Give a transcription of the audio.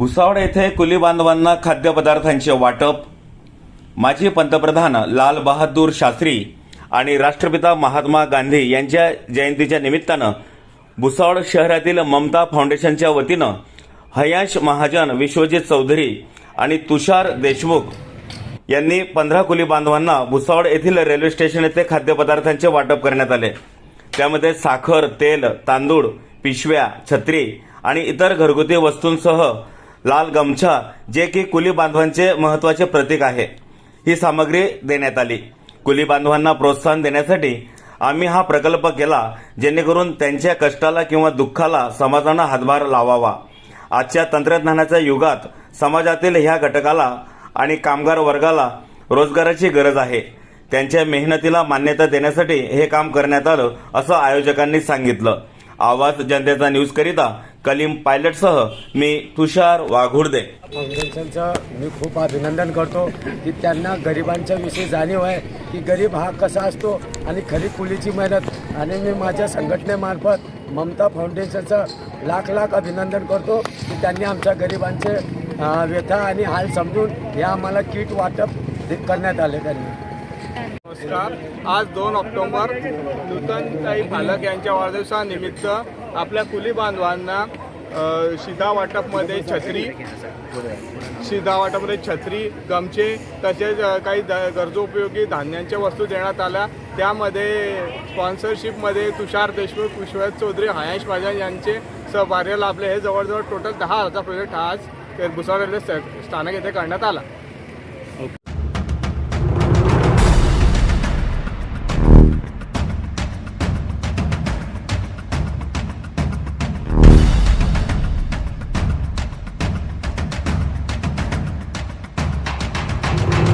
भुसावळ येथे कुली बांधवांना खाद्यपदार्थांचे वाटप. माजी पंतप्रधान लाल बहादूर शास्त्री आणि राष्ट्रपिता महात्मा गांधी यांच्या जयंतीच्या निमित्तानं भुसावळ शहरातील ममता फाउंडेशनच्या वतीनं हयाश महाजन विश्वजित चौधरी आणि तुषार देशमुख यांनी पंधरा कुली बांधवांना भुसावळ येथील रेल्वे स्टेशन येथे खाद्यपदार्थांचे वाटप करण्यात आले. त्यामध्ये साखर तेल तांदूळ पिशव्या छत्री आणि इतर घरगुती वस्तूंसह लाल गमछा जे की कुली बांधवांचे महत्त्वाचे प्रतीक आहे. ही सामग्री देण्यात आली. कुली बांधवांना प्रोत्साहन देण्यासाठी आम्ही हा प्रकल्प केला जेणेकरून त्यांच्या कष्टाला किंवा दुःखाला समाजानं हातभार लावावा. आजच्या तंत्रज्ञानाच्या युगात समाजातील ह्या घटकाला आणि कामगार वर्गाला रोजगाराची गरज आहे. त्यांच्या मेहनतीला मान्यता देण्यासाठी हे काम करण्यात आलं असं आयोजकांनी सांगितलं. आवाज जनतेचा न्यूज करिता कलीम पायलटसह मी तुषार वाघुर्दे. फाउंडेशनचं मी खूप अभिनंदन करतो की त्यांना गरिबांच्या विषयी जाणीव आहे की गरीब हा कसा असतो आणि खरी कुलीची मेहनत. आणि मी माझ्या संघटनेमार्फत ममता फाउंडेशनचं लाख लाख अभिनंदन करतो की त्यांनी आमच्या गरिबांचे व्यथा आणि हाल समजून हे आम्हाला किट वाटप दे- करण्यात आले त्यांनी. नमस्कार. आज दोन ऑक्टोबर नूतनताई पालक यांच्या वाढदिवसानिमित्त आपल्या कुली बांधवांना शिधा वाटपमध्ये छत्री शिधा वाटपमध्ये छत्री गमचे तसेच काही द गरजोपयोगी धान्यांच्या वस्तू देण्यात आल्या. त्यामध्ये स्पॉन्सरशिपमध्ये तुषार देशमुख विश्वनाथ चौधरी हयाश महाजन यांचे सहकार्य लाभले. हे जवळजवळ टोटल दहा हजार प्रोजेक्ट आज भुसावळ रेल्वे स्थानक येथे करण्यात आला.